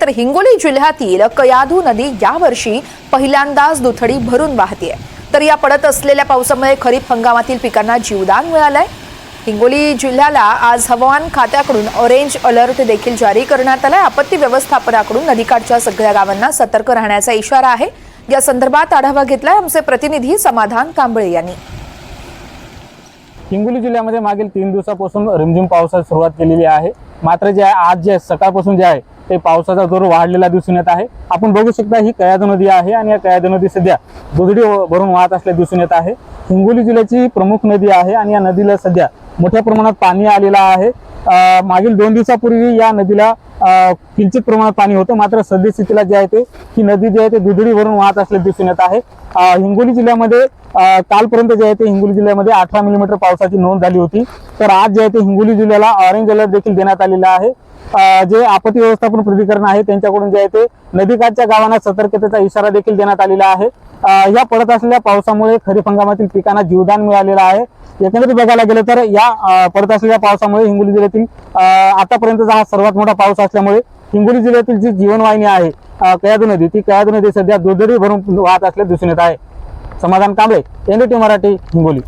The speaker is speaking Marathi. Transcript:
तर हिंगोली जिल्ह्यातील कयाधू नदी यावर्षी पहिल्यांदाच दुथडी भरून वाहतीये. तर या पडत असलेल्या पावसामुळे खरीप हंगामातील पिकांना जीवदान मिळालंय. हिंगोली जिल्ह्याला आज हवामान खात्याकडून ऑरेंज अलर्ट देखील जारी करण्यात आलाय. आपत्ती व्यवस्थापनाकडून नदीकाठच्या सगळ्या गावांना सतर्क राहण्याचा इशारा आहे. या संदर्भात आढावा घेतलाय आमचे प्रतिनिधी समाधान कांबळे यांनी. हिंगोली जिल्ह्यामध्ये मागील तीन दिवसापासून रिमझिम पावसाला सुरुवात केलेली आहे. मात्र जे आहे आज जे सकाळपासून जे आहे ते पावसाचा जोर वाढलेला दिसून येत आहे. आपण बघू शकता ही कयाद नदी आहे आणि या कयाद नदी सध्या दुधडी भरून वाहत असल्या दिसून येत आहे. हिंगोली जिल्ह्याची प्रमुख नदी आहे आणि या नदीला सध्या मोठ्या प्रमाणात पाणी आलेलं आहे. मागील दोन दिवसापूर्वी या नदीला किंचित प्रमाणात पाणी होतं. मात्र सद्यस्थितीला जे आहे ते ही नदी जी आहे ते दुधडी भरून वाहत असल्या दिसून येत आहे. हिंगोली जिल्ह्यामध्ये कालपर्यंत जे आहे ते हिंगोली जिल्ह्यामध्ये अठरा मिलीमीटर पावसाची नोंद झाली होती. तर आज जे आहे ते हिंगोली जिल्ह्याला ऑरेंज अलर्ट देखील देण्यात आलेला आहे. जे आपत्ती व्यवस्थापन प्राधिकरण आहे त्यांच्याकडून जे आहे ते नदीकाठच्या गावांना सतर्कतेचा इशारा देखील देण्यात आलेला आहे. या पडत असलेल्या पावसामुळे खरीप हंगामातील पिकांना जीवदान मिळालेलं आहे. एकंदरीत बघायला गेलं तर या पडत असलेल्या पावसामुळे हिंगोली जिल्ह्यातील आतापर्यंतचा हा सर्वात मोठा पाऊस असल्यामुळे हिंगोली जिल्ह्यातील जी जीवनवाहिनी आहे कयादू नदी ती कयादू नदी सध्या दुर्दरी भरून वाहत असल्या दिसून येत आहे. समाधान कांबळे एनडीटी मराठी हिंगोली.